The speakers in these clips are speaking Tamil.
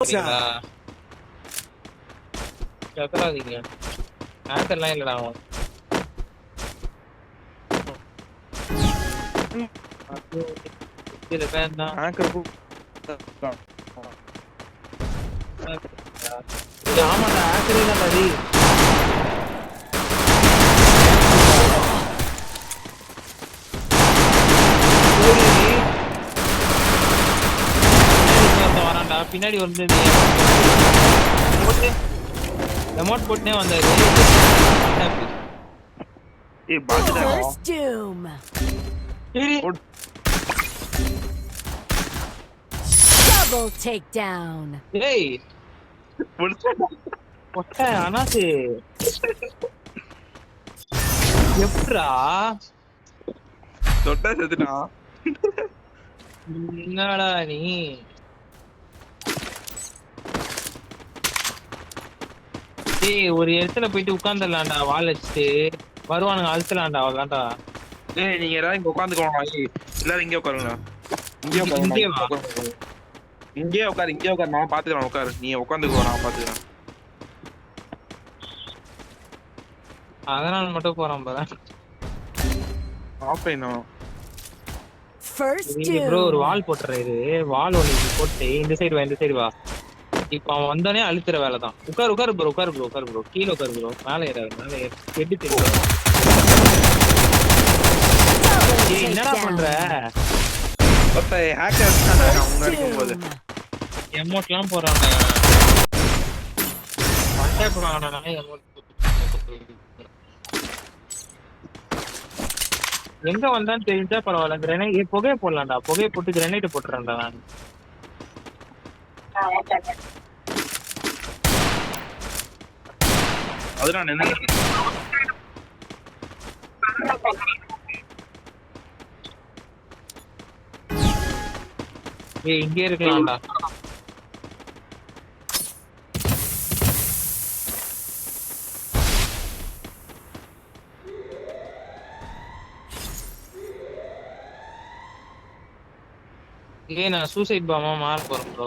சரிங்களா? கத்தறாதீங்க ஆன்சர்லாம் இல்லடா அவன். ஆமாடா ஆக்கரே தான் பின்னாடி வந்து போட்டு ரெமோட் போட்டுனே வந்தாரு. ஏய் பாத்துடா Double takedown. ஏய். ஒட்ட அனாசு. எப்படா? தொட்டா செத்துனா என்னடா நீ? ஏய் ஒரு இடத்துல போயிட்டு உட்காந்துடலாம்டா வால் வச்சுட்டு. வருவானுங்க அழுத்தலாம்டா அவ்வளோதான்டா ஏய் நீங்க எல்லாரும் இங்க உட்காந்துக்கோங்க எல்லாரும் இங்கே உட்காருங்க இங்கே. உட்காருங்க இங்கே உட்காரு இங்கே உட்காரு. நான் பாத்துக்கிறேன் உட்காரு. நீ உட்காந்துக்கோ நான் பாத்துக்கிறேன். அதனால மட்டும் போறான் பாரு. ஆஃப் பண்ணணும் First ப்ரோ ஒரு. வால் போட்டுறாரு வால் ஒன்று போட்டு இந்த சைடு வா இந்த சைடு வா. இப்போ அவன் வந்தோடனே அழுத்துற வேலை தான் உட்காரு உட்காரு ப்ரோ உட்காரு ப்ரோ உட்காரு ப்ரோ கீழே உட்காரு ப்ரோ மேலே ஏறாது மேலே ஏறு. தெரியும் ஏய் என்னடா பண்ற. ஒருத்த ஹேக்கர் அவங்க இருக்கும்போது. எமோட்லாம் எமோட் எங்க வந்தான்னு தெரிஞ்சா பரவாயில்ல. கிரனைட் புகையை போடலாம்டா. புகையை போட்டு கிரனைட் போட்டுறேன்டா நான். அது நான் என்ன ஏய் இங்கே இருக்கலாம்டா. ஏய் நான் சூசைட் பாமா மாற போறேன் ப்ரோ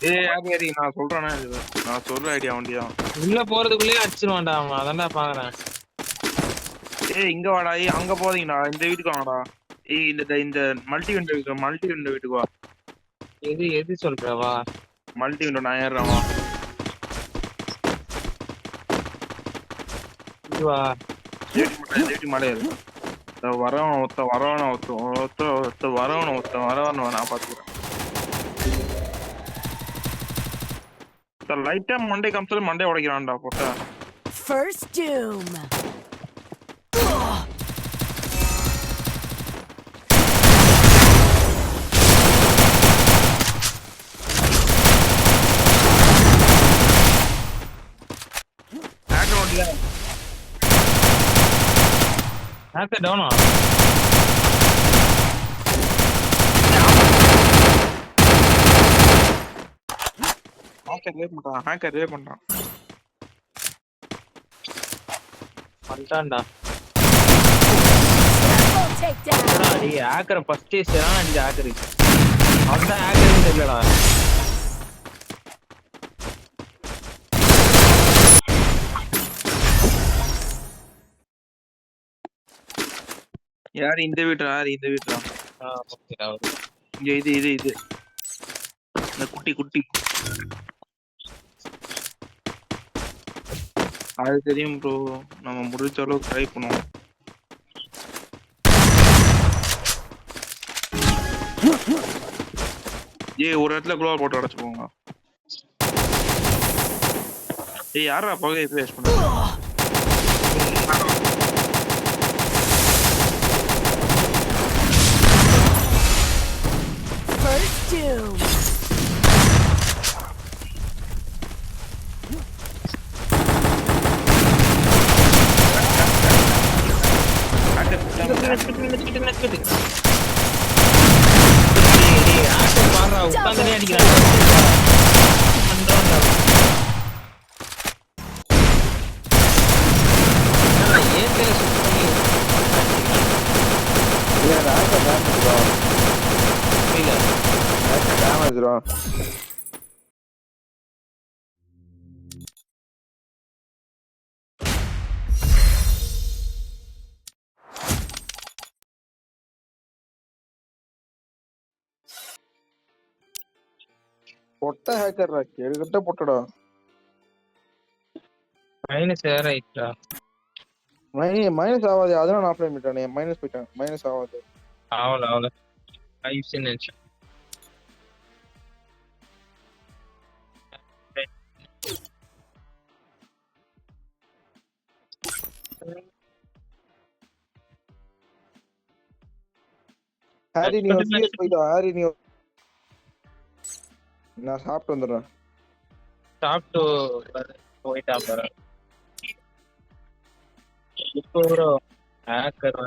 ஏய் யார் ஏறி நான் சொல்றேனே நான் சொல்ற ஐடியா வண்டிதான் உள்ள போறதுக்குள்ளேயே அடிச்சிருவான்டா அவன். அதான்டா பாக்குறேன். ஏய் இங்க வாடா ஏய் அங்க போதீங்கடா இந்த வீட்டுக்கு வாடா ஏய் இந்த இந்த மல்டி விண்டோ வீட்டு மல்டி விண்டோ வீட்டுக்கு வா. எது எது சொல்றவா மல்டி விண்டோ நான் ஏறுறேன் வா. சேஃப்டி மேலே ஏறு. வரவன ஒத்த வரவன ஒத்த ஒத்த ஒத்த வரவன ஒத்த வரவன நான் பாத்துக்கிறேன். லைட்டா மண்டே காமிச்சாலும் மண்டே உடைக்கிறான்டா போட்டா. வண்டியா ஹேக்கர் டவுனா ஹேக்கர் ரேப் பண்றான் ஹேக்கர் ரேப் பண்றான். அடி ஹேக்கரை ஃபர்ஸ்ட் அடி ஹேக்கர் தெரியலடா. யாரு இந்த வீட்டா யாரு இந்த வீட்டா இங்க இது இது இது. இந்த குட்டி குட்டி. அது தெரியும் ப்ரோ நம்ம முடிஞ்ச அளவுக்கு ட்ரை பண்ணுவோம். ஏய் ஒரு இடத்துல குளோவ் போட்டு அடைச்சுக்கோங்க ஏய் யாரா பகை பேஸ் பண்ண Yeah, that's a damage draw. Yeah. That's a damage draw. பொட்ட ஹேக்கர்ரா கேடுகட்ட பொட்டடா. மைனஸ் வேற ஆயிடுச்சா? மைனஸ் ஆகாது அதெல்லாம் நான் அப்ளை பண்ணிட்டானே மைனஸ் போயிட்டான் மைனஸ் ஆகாது ஆவல ஆவல. ஆயிடுச்சுன்னு நினைச்சேன். ஹாரி நீ சிஎஸ் போயிட்டா ஹாரி நீ நான் சாப்பிட்டு வந்துடுறேன். சாப்பிட்டு போயிட்டா போறேன் இப்போ ப்ரோ ஹேக்கர்